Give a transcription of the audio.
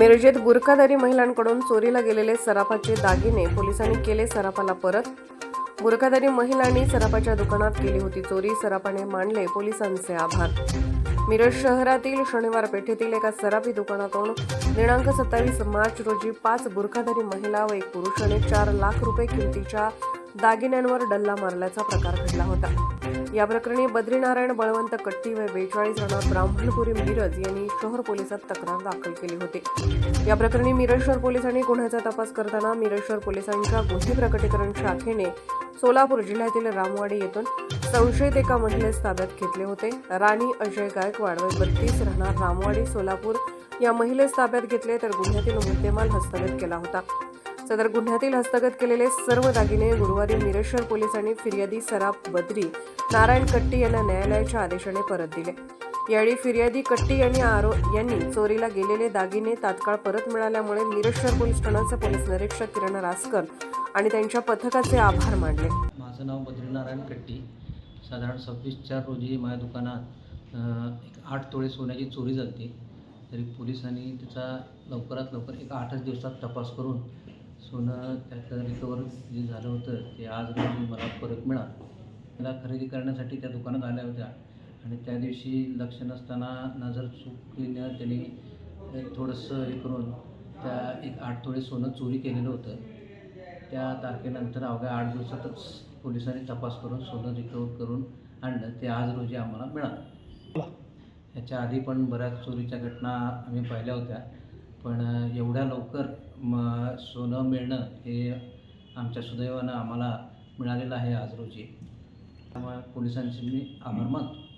मिरजेत गुरखादारी महिलांकडून चोरीला गेलेले सराफाचे दागिने पोलिसांनी केले सराफाला परत. गुरखादारी महिलांनी सराफाच्या दुकानात केली होती चोरी सराफाने मानले पोलिसांचे आभार. मिरज शहरातील शनिवार पेठेतील एका सराफी दुकानातून दिनांक सत्तावीस मार्च रोजी पाच बुरखादारी महिला व एक पुरुषाने चार लाख रुपये किमतीच्या दागिन्यांवर डल्ला मारल्याचा प्रकार घडला होता. या प्रकरणी बद्रीनारायण बळवंत कट्टी व बेचाळीस राहणार ब्राह्मणपुरी मिरज यांनी शहर पोलिसात तक्रार दाखल केली होती. या प्रकरणी मिरज शहर पोलिसांनी गुन्ह्याचा तपास करताना मिरज शहर पोलिसांच्या गुन्हे प्रकटीकरण शाखेने सोलापूर जिल्ह्यातील रामवाडी येथून संशयित एका महिलेस ताब्यात घेतले होते. राणी अजय गायकवाड व बत्तीस राहणार रामवाडी सोलापूर या महिलेस ताब्यात घेतले तर गुन्ह्यातील मुद्देमाल हस्तगत केला होता. सदर गुन्ह्यातील हस्तगत केलेले सर्व दागिने गुरुवारी मिरेश्वर पोलिसांनी फिर्यादी सराफ बद्री नारायण कट्टी यांना न्यायालयाच्या आदेशाने परत दिले. यावेळी फिर्यादी कट्टी यांनी आरो यांनी चोरीला गेलेले दागिने तात्काळ परत मिळाल्यामुळे मिरेश्वर पोलीस ठाण्याचे पोलीस निरीक्षक किरण रासकर आणि त्यांच्या पथकाचे आभार मानले. माझं नाव बद्रीनारायण कट्टी. साधारण सव्वीस चार रोजी माझ्या दुकानात एक आठ तोळे सोन्याची चोरी झाली तरी पोलिसांनी त्याचा लवकरात लवकर एक आठच दिवसात तपास करून सोनं त्याचं रिकवर जे झालं होतं ते आज रोजी मला परत मिळालं. मला खरेदी करण्यासाठी त्या दुकानात आल्या होत्या. आणि त्या दिवशी लक्ष नसताना नजर चुकीनं त्यांनी एक थोडंसं हे करून त्या एक आठ थोडे सोनं चोरी केलेलं होतं. त्या तारखेनंतर अवघ्या आठ दिवसातच पोलिसांनी तपास करून सोनं रिकवर करून आणलं. ते आज रोजी आम्हाला मिळालं. ह्याच्या आधी पण बऱ्याच चोरीच्या घटना आम्ही पाहिल्या होत्या. पण एवढ्या लवकर म सोनं मिळणं हे आमच्या सुदैवानं आम्हाला मिळालेलं आहे आज रोजी. त्यामुळे पोलिसांचे मी आभार मानतो.